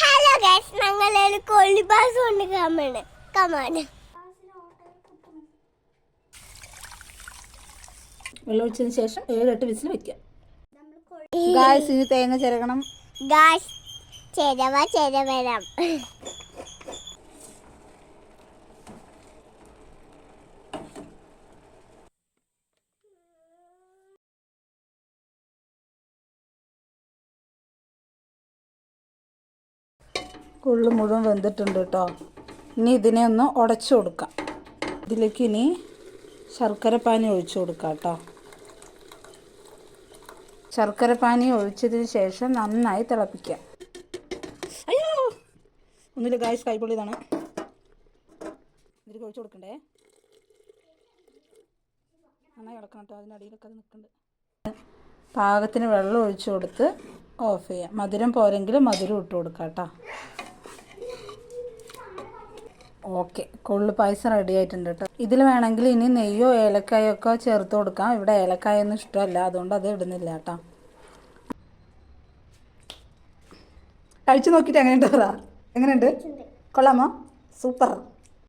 Hello guys ഞങ്ങളൊരു കൊള്ളി pass കൊണ്ട് കമാണ് കമാണ് വെള്ളം ഒഴിച്ചതിന് ശേഷം ഏഴെട്ട് വിസിൽ വെക്കാം ഗായ്സ് ഇനി തേങ്ങ ചിരകണം. ഗായ്സ് ചെരവ ചെരവരം കൊള്ളു മുഴുവൻ വെന്തിട്ടുണ്ട് കേട്ടോ ഇനി ഇതിനെ ഒന്ന് ഉടച്ചു കൊടുക്കാം. ഇതിലേക്ക് ഇനി ശർക്കര പാനി ഒഴിച്ചു കൊടുക്കാം കേട്ടോ ശർക്കര പാനി ഒഴിച്ചതിന് ശേഷം നന്നായി തിളപ്പിക്കാം. അയ്യോ! ഒന്നില്ല ഗായ്സ് കൈപ്പൊള്ളിയതാണ് ഇതിലേക്ക് ഒഴിച്ചു കൊടുക്കണ്ടേ? നന്നായി ഇളക്കണം കേട്ടോ അതിനടിയിലൊക്കെ അത് നിൽക്കുന്നുണ്ട് പാകത്തിന് വെള്ളം ഒഴിച്ചു കൊടുത്ത് ഓഫ് ചെയ്യാം. മധുരം പോരെങ്കിൽ മധുരം ഇട്ട് കൊടുക്കാം കേട്ടോ ഓക്കെ. കൊള്ളു പായസം റെഡി ആയിട്ടുണ്ട് കേട്ടോ ഇതിൽ വേണമെങ്കിൽ ഇനി നെയ്യോ ഏലക്കായോ ഒക്കെ ചേർത്ത് കൊടുക്കാം. ഇവിടെ ഏലക്കായ ഒന്നും ഇഷ്ടമല്ല. അതുകൊണ്ട് അത് ഇടുന്നില്ല കേട്ടോ കഴിച്ചു നോക്കിയിട്ട് എങ്ങനെയുണ്ട് എങ്ങനെയുണ്ട്? കൊള്ളാമോ? സൂപ്പർ.